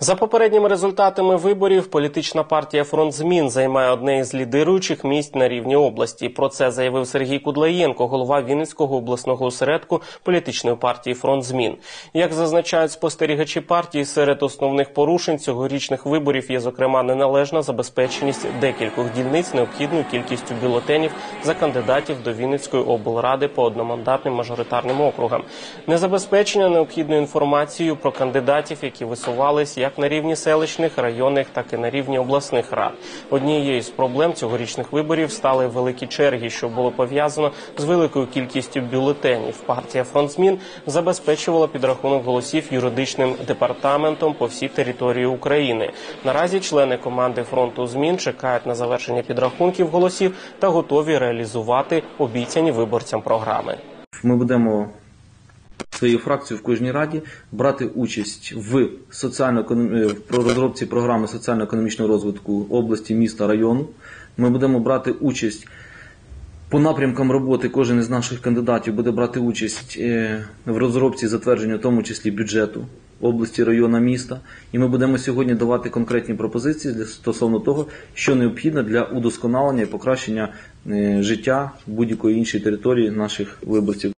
За попередніми результатами виборів, політична партія Фронт змін займає одне із лідируючих місць на рівні області. Про це заявив Сергій Кудлаєнко, голова Вінницького обласного осередку політичної партії Фронт змін. Як зазначають спостерігачі партії, серед основних порушень цьогорічних виборів є зокрема неналежна забезпеченість декількох дільниць необхідною кількістю бюлетенів за кандидатів до Вінницької облради по одномандатним мажоритарним округам, незабезпечення необхідною інформацією про кандидатів, які висувались як на рівні селищних, районних, так і на рівні обласних рад. Однією з проблем цьогорічних виборів стали великі черги, що було пов'язано з великою кількістю бюлетенів. Партія фронт змін забезпечувала підрахунок голосів юридичним департаментом по всій території України. Наразі члени команди фронту змін чекають на завершення підрахунків голосів та готові реалізувати обіцяні виборцям програми. Ми будемо своєю фракцією в кожній раді брати участь в соціально про- розробці програми соціально-економічного розвитку області, міста, району. Ми будемо брати участь по напрямкам роботи. Кожен із наших кандидатів буде брати участь е, в розробці затвердження, в тому числі бюджету області, району, міста. І ми будемо сьогодні давати конкретні пропозиції стосовно того, що необхідно для удосконалення і покращення е, життя будь-якої іншої території наших виборців.